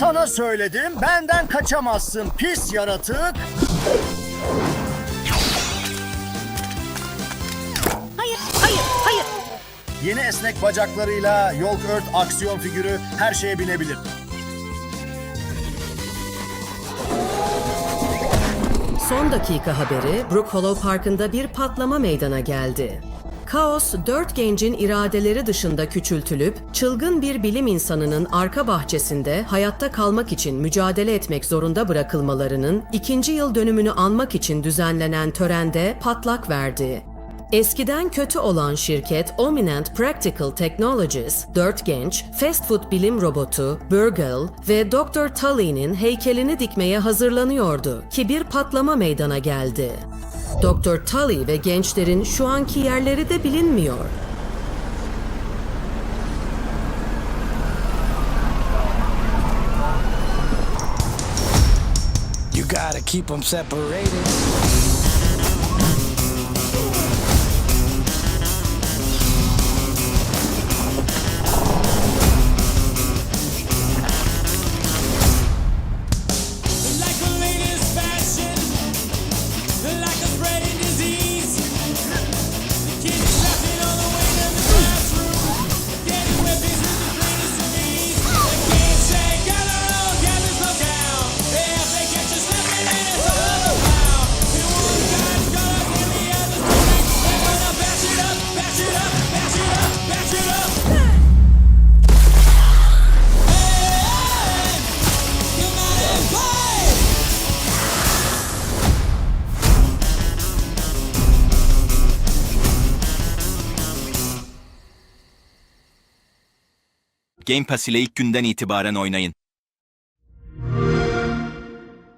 Sana söyledim, benden kaçamazsın pis yaratık. Hayır, hayır, hayır. Yeni esnek bacaklarıyla Yolk Earth aksiyon figürü her şeye binebilir. Son dakika haberi Brook Hollow Parkı'nda bir patlama meydana geldi. Kaos, dört gencin iradeleri dışında küçültülüp, çılgın bir bilim insanının arka bahçesinde hayatta kalmak için mücadele etmek zorunda bırakılmalarının ikinci yıl dönümünü anmak için düzenlenen törende patlak verdi. Eskiden kötü olan şirket Ominent Practical Technologies, dört genç, fast food bilim robotu, Burgle ve Dr. Tully'nin heykelini dikmeye hazırlanıyordu ki bir patlama meydana geldi. Dr. Tully ve gençlerin şu anki yerleri de bilinmiyor. You gotta keep them separated. Game Pass ile ilk günden itibaren oynayın.